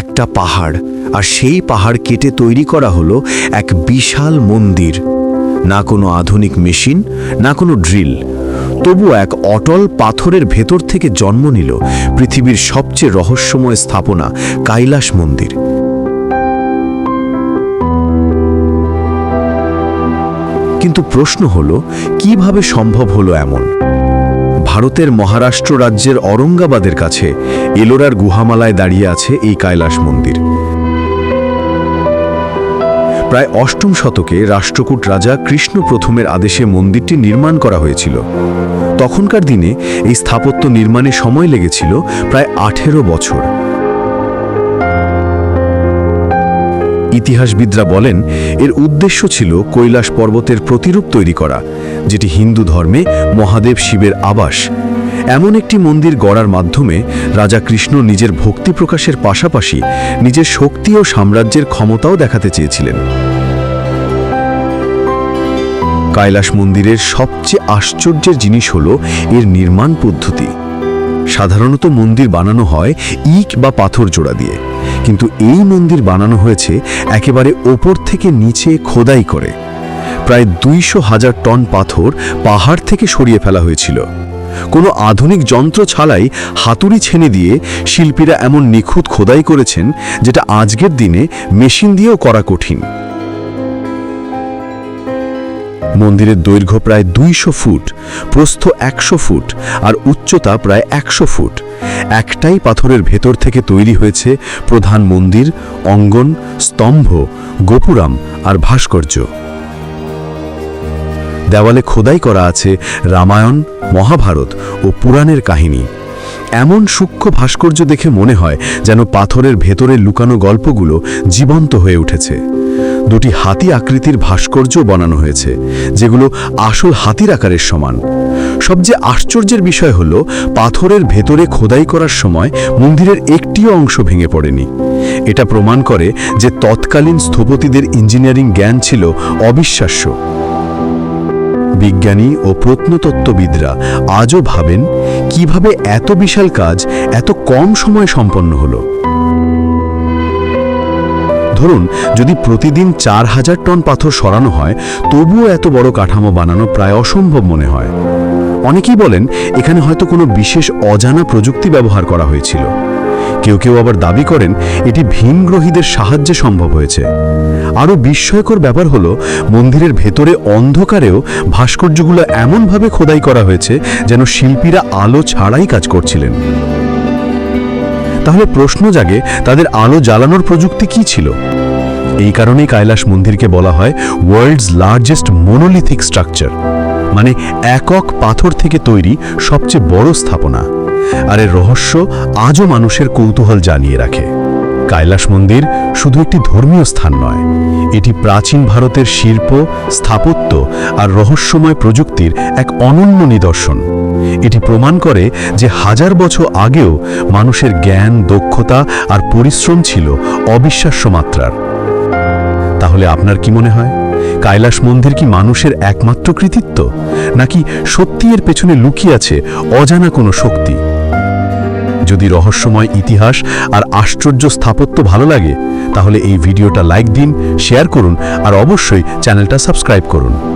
একটা পাহাড়, আর সেই পাহাড় কেটে তৈরি করা হলো এক বিশাল মন্দির। না কোনো আধুনিক মেশিন, না কোনো ড্রিল। তবু এক অটল পাথরের ভেতর থেকে জন্ম নিল পৃথিবীর সবচেয়ে রহস্যময় স্থাপনা কৈলাস মন্দির। কিন্তু প্রশ্ন হলো, কীভাবে সম্ভব হলো এমন? ভারতের মহারাষ্ট্র রাজ্যের অরঙ্গাবাদের কাছে এলোরার গুহামালায় দাঁড়িয়ে আছে এই কৈলাস মন্দির। প্রায় অষ্টম শতকে রাষ্ট্রকূট রাজা কৃষ্ণ প্রথমের আদেশে মন্দিরটি নির্মাণ করা হয়েছিল। তখনকার দিনে এই স্থাপত্য নির্মাণে সময় লেগেছিল প্রায় আঠেরো বছর। ইতিহাসবিদরা বলেন, এর উদ্দেশ্য ছিল কৈলাস পর্বতের প্রতিরূপ তৈরি করা, যেটি হিন্দু ধর্মে মহাদেব শিবের আবাস। এমন একটি মন্দির গড়ার মাধ্যমে রাজা কৃষ্ণ নিজের ভক্তি প্রকাশের পাশাপাশি নিজের শক্তি ও সাম্রাজ্যের ক্ষমতাও দেখাতে চেয়েছিলেন। কৈলাস মন্দিরের সবচেয়ে আশ্চর্যের জিনিস হল এর নির্মাণ পদ্ধতি। সাধারণত মন্দির বানানো হয় ইট বা পাথর জোড়া দিয়ে। কিন্তু এই মন্দির বানানো হয়েছে একেবারে ওপর থেকে নিচে খোদাই করে। প্রায় দুইশো হাজার টন পাথর পাহাড় থেকে সরিয়ে ফেলা হয়েছিল। কোনো আধুনিক যন্ত্র ছাড়াই হাতুড়ি ছেনে দিয়ে শিল্পীরা এমন নিখুঁত খোদাই করেছেন যেটা আজকের দিনে মেশিন দিয়েও করা কঠিন। মন্দিরের দৈর্ঘ্য প্রায় দুইশো ফুট, প্রস্থ একশো ফুট আর উচ্চতা প্রায় একশো ফুট। একটাই পাথরের ভেতর থেকে তৈরি হয়েছে প্রধান মন্দির, অঙ্গন, স্তম্ভ, গোপুরাম আর ভাস্কর্য। দেওয়ালে খোদাই করা আছে রামায়ণ, মহাভারত ও পুরাণের কাহিনী। এমন সূক্ষ্ম ভাস্কর্য দেখে মনে হয় যেন পাথরের ভেতরে লুকানো গল্পগুলো জীবন্ত হয়ে উঠেছে। দুটি হাতি আকৃতির ভাস্কর্য বানানো হয়েছে, যেগুলো আসল হাতির আকারের সমান। সবচেয়ে আশ্চর্যের বিষয় হল, পাথরের ভেতরে খোদাই করার সময় মন্দিরের একটিও অংশ ভেঙে পড়েনি। এটা প্রমাণ করে যে তৎকালীন স্থপতিদের ইঞ্জিনিয়ারিং জ্ঞান ছিল অবিশ্বাস্য। বিজ্ঞানী ও প্রত্নতত্ত্ববিদরা আজও ভাবেন, কীভাবে এত বিশাল কাজ এত কম সময়ে সম্পন্ন হলো। ধরুন, যদি প্রতিদিন চার হাজার টন পাথর সরানো হয়, তবুও এত বড় কাঠামো বানানো প্রায় অসম্ভব মনে হয়। অনেকেই বলেন, এখানে হয়তো কোনো বিশেষ অজানা প্রযুক্তি ব্যবহার করা হয়েছিল। কেউ কেউ আবার দাবি করেন, এটি ভিনগ্রহীদের সাহায্যে সম্ভব হয়েছে। আরও বিস্ময়কর ব্যাপার হলো, মন্দিরের ভেতরে অন্ধকারেও ভাস্কর্যগুলো এমনভাবে খোদাই করা হয়েছে যেন শিল্পীরা আলো ছাড়াই কাজ করছিলেন। তাহলে প্রশ্ন জাগে, তাদের আলো জ্বালানোর প্রযুক্তি কি ছিল? এই কারণেই কৈলাস মন্দিরকে বলা হয় ওয়ার্ল্ডস লার্জেস্ট মোনোলিথিক স্ট্রাকচার মানে একক পাথর থেকে তৈরি সবচেয়ে বড় স্থাপনা। আর এর রহস্য আজও মানুষের কৌতূহল জানিয়ে রাখে। কৈলাস মন্দির শুধু একটি ধর্মীয় স্থান নয়, এটি প্রাচীন ভারতের শিল্প, স্থাপত্য আর রহস্যময় প্রযুক্তির এক অনন্য নিদর্শন। এটি প্রমাণ করে যে হাজার বছর আগেও মানুষের জ্ঞান, দক্ষতা আর পরিশ্রম ছিল অবিশ্বাস্য মাত্রার। তাহলে আপনার কি মনে হয়? কৈলাস মন্দির কি মানুষের একমাত্র কৃতিত্ব? নাকি সত্যি এর পেছনে লুকিয়ে আছে অজানা কোনো শক্তি? যদি রহস্যময় ইতিহাস আর আশ্চর্য স্থাপত্য ভালো লাগে, তাহলে এই ভিডিওটা লাইক দিন, শেয়ার করুন, আর অবশ্যই চ্যানেলটা সাবস্ক্রাইব করুন।